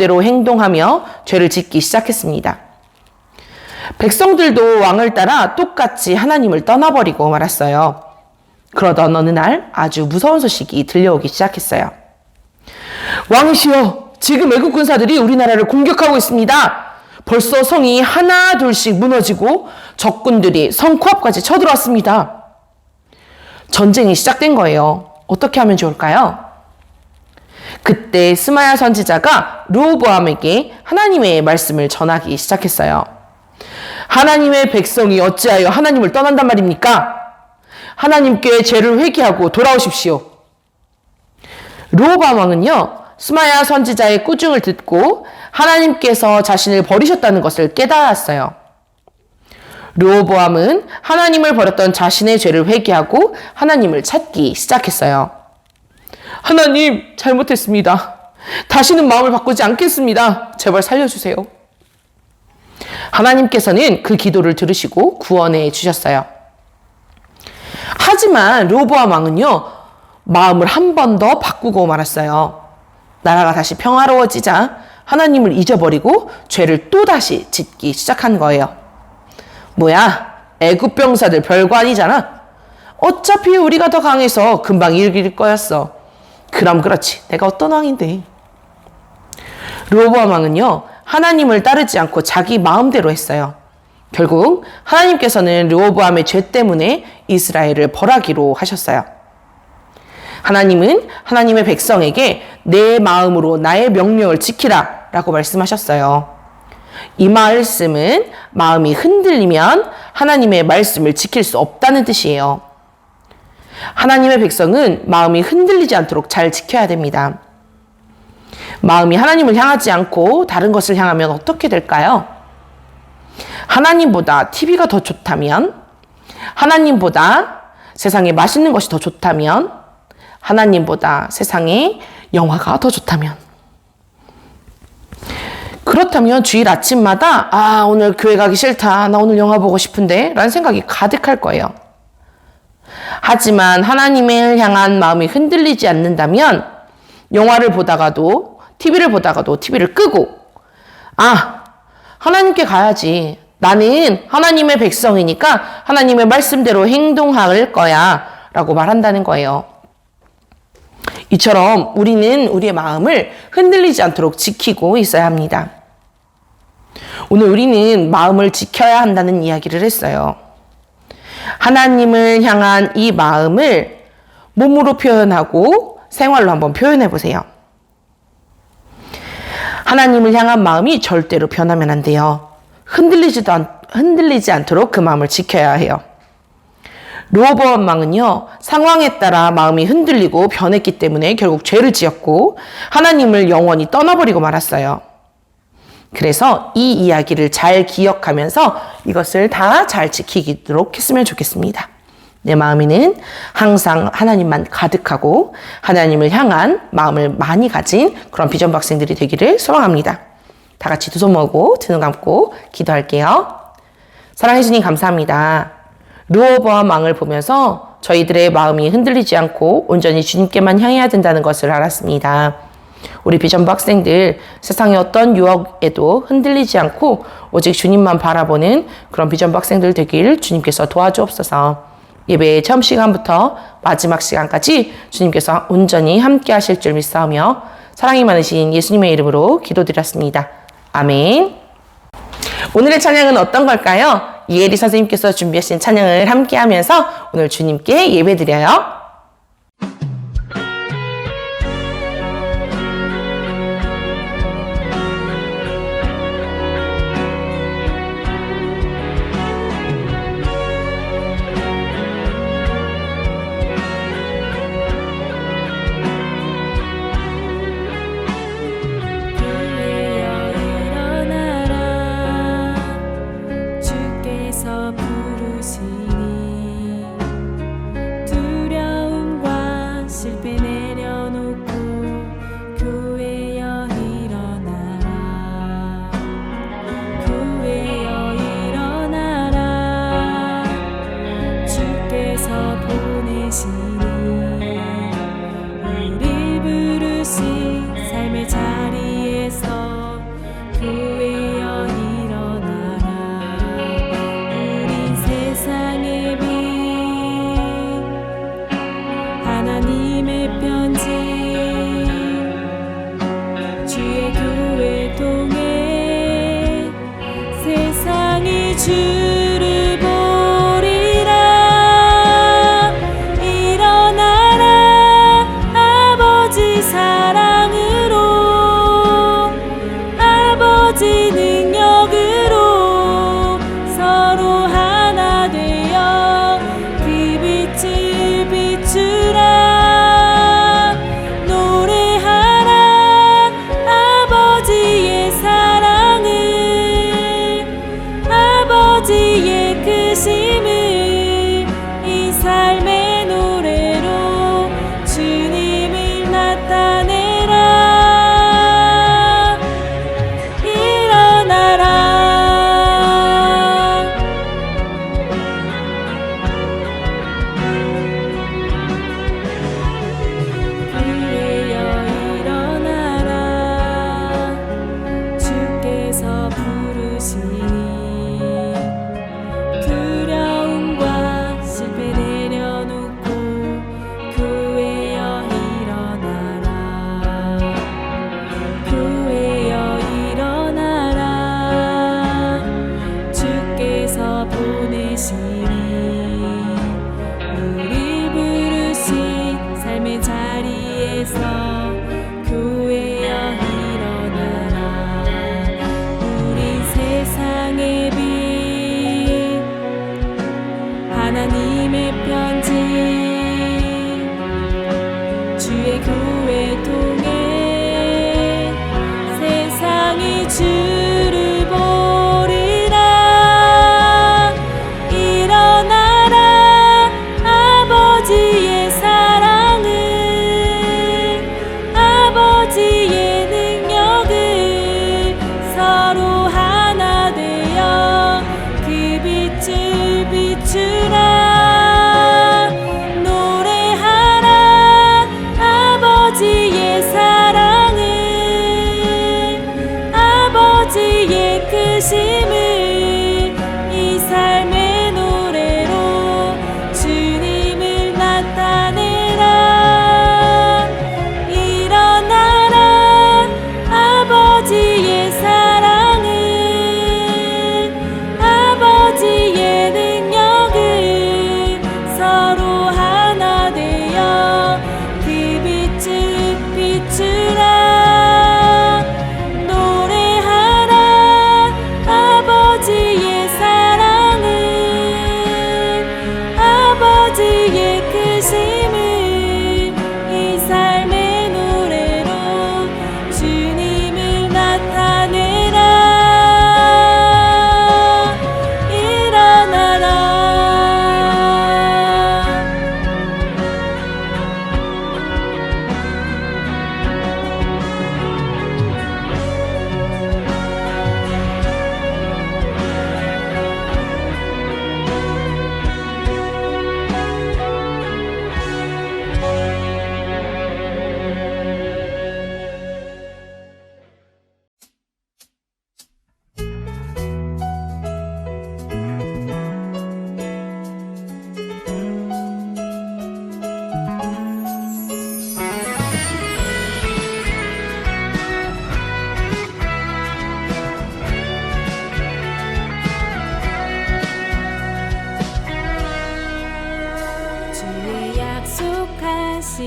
대로 행동하며 죄를 짓기 시작했습니다. 백성들도 왕을 따라 똑같이 하나님을 떠나버리고 말았어요. 그러던 어느 날 아주 무서운 소식이 들려오기 시작했어요. 왕이시여, 지금 애국 군사들이 우리나라를 공격하고 있습니다. 벌써 성이 하나 둘씩 무너지고 적군들이 성 코앞까지 쳐들어왔습니다. 전쟁이 시작된 거예요. 어떻게 하면 좋을까요? 그때 스마야 선지자가 르호보암에게 하나님의 말씀을 전하기 시작했어요. 하나님의 백성이 어찌하여 하나님을 떠난단 말입니까? 하나님께 죄를 회개하고 돌아오십시오. 르호보암 왕은요. 스마야 선지자의 꾸중을 듣고 하나님께서 자신을 버리셨다는 것을 깨달았어요. 르호보암은 하나님을 버렸던 자신의 죄를 회개하고 하나님을 찾기 시작했어요. 하나님, 잘못했습니다. 다시는 마음을 바꾸지 않겠습니다. 제발 살려주세요. 하나님께서는 그 기도를 들으시고 구원해 주셨어요. 하지만 르호보암 왕은요, 마음을 한 번 더 바꾸고 말았어요. 나라가 다시 평화로워지자 하나님을 잊어버리고 죄를 또다시 짓기 시작한 거예요. 뭐야? 애굽 병사들 별거 아니잖아. 어차피 우리가 더 강해서 금방 이길 거였어. 그럼 그렇지. 내가 어떤 왕인데. 르호보암 왕은요. 하나님을 따르지 않고 자기 마음대로 했어요. 결국 하나님께서는 르호보암의 죄 때문에 이스라엘을 벌하기로 하셨어요. 하나님은 하나님의 백성에게 내 마음으로 나의 명령을 지키라 라고 말씀하셨어요. 이 말씀은 마음이 흔들리면 하나님의 말씀을 지킬 수 없다는 뜻이에요. 하나님의 백성은 마음이 흔들리지 않도록 잘 지켜야 됩니다. 마음이 하나님을 향하지 않고 다른 것을 향하면 어떻게 될까요? 하나님보다 TV가 더 좋다면, 하나님보다 세상에 맛있는 것이 더 좋다면, 하나님보다 세상에 영화가 더 좋다면. 그렇다면 주일 아침마다, 아, 오늘 교회 가기 싫다. 나 오늘 영화 보고 싶은데. 라는 생각이 가득할 거예요. 하지만 하나님을 향한 마음이 흔들리지 않는다면, 영화를 보다가도, TV를 보다가도 TV를 끄고, 아, 하나님께 가야지. 나는 하나님의 백성이니까 하나님의 말씀대로 행동할 거야. 라고 말한다는 거예요. 이처럼 우리는 우리의 마음을 흔들리지 않도록 지키고 있어야 합니다. 오늘 우리는 마음을 지켜야 한다는 이야기를 했어요. 하나님을 향한 이 마음을 몸으로 표현하고 생활로 한번 표현해 보세요. 하나님을 향한 마음이 절대로 변하면 안 돼요. 흔들리지도 않, 흔들리지 않도록 그 마음을 지켜야 해요. 르호보암 왕은요 상황에 따라 마음이 흔들리고 변했기 때문에 결국 죄를 지었고 하나님을 영원히 떠나버리고 말았어요. 그래서 이 이야기를 잘 기억하면서 이것을 다 잘 지키도록 했으면 좋겠습니다. 내 마음에는 항상 하나님만 가득하고 하나님을 향한 마음을 많이 가진 그런 비전 박생들이 되기를 소망합니다. 다 같이 두 손 모으고 두 눈 감고 기도할게요. 사랑해 주님 감사합니다. 르호보암 왕을 보면서 저희들의 마음이 흔들리지 않고 온전히 주님께만 향해야 된다는 것을 알았습니다. 우리 비전부 학생들 세상의 어떤 유혹에도 흔들리지 않고 오직 주님만 바라보는 그런 비전부 학생들 되길 주님께서 도와주옵소서. 예배 처음 시간부터 마지막 시간까지 주님께서 온전히 함께 하실 줄 믿사오며 사랑이 많으신 예수님의 이름으로 기도드렸습니다. 아멘. 오늘의 찬양은 어떤 걸까요? 이혜리 선생님께서 준비하신 찬양을 함께 하면서 오늘 주님께 예배드려요. 자리 보내시니 우리 부르신 삶의 자리에서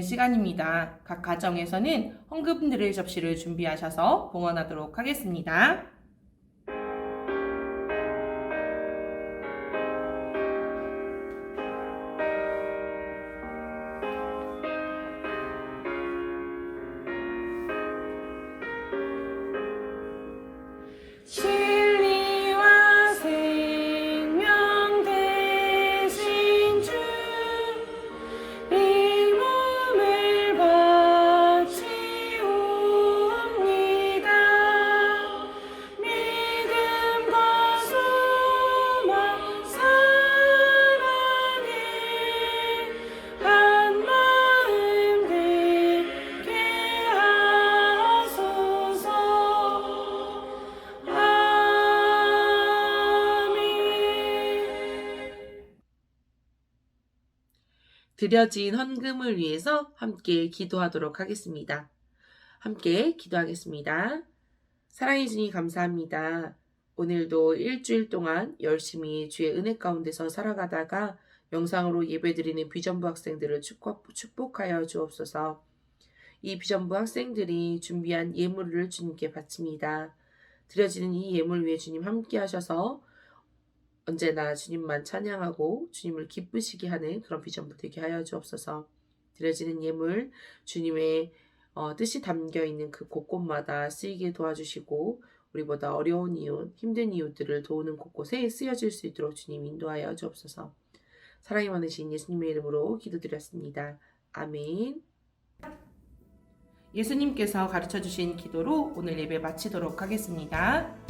드리는 시간입니다. 각 가정에서는 헌금 드릴 접시를 준비하셔서 봉헌하도록 하겠습니다. 드려진 헌금을 위해서 함께 기도하도록 하겠습니다. 함께 기도하겠습니다. 사랑해 주님 감사합니다. 오늘도 일주일 동안 열심히 주의 은혜 가운데서 살아가다가 영상으로 예배드리는 비전부 학생들을 축복, 축복하여 주옵소서. 이 비전부 학생들이 준비한 예물을 주님께 바칩니다. 드려지는 이 예물 위에 주님 함께 하셔서 언제나 주님만 찬양하고 주님을 기쁘시게 하는 그런 비전부 되게 하여 주옵소서. 드려지는 예물 주님의 어, 뜻이 담겨 있는 그 곳곳마다 쓰이게 도와주시고 우리보다 어려운 이웃, 힘든 이웃들을 도우는 곳곳에 쓰여질 수 있도록 주님 인도하여 주옵소서. 사랑이 많으신 예수님의 이름으로 기도드렸습니다. 아멘. 예수님께서 가르쳐 주신 기도로 오늘 예배 마치도록 하겠습니다.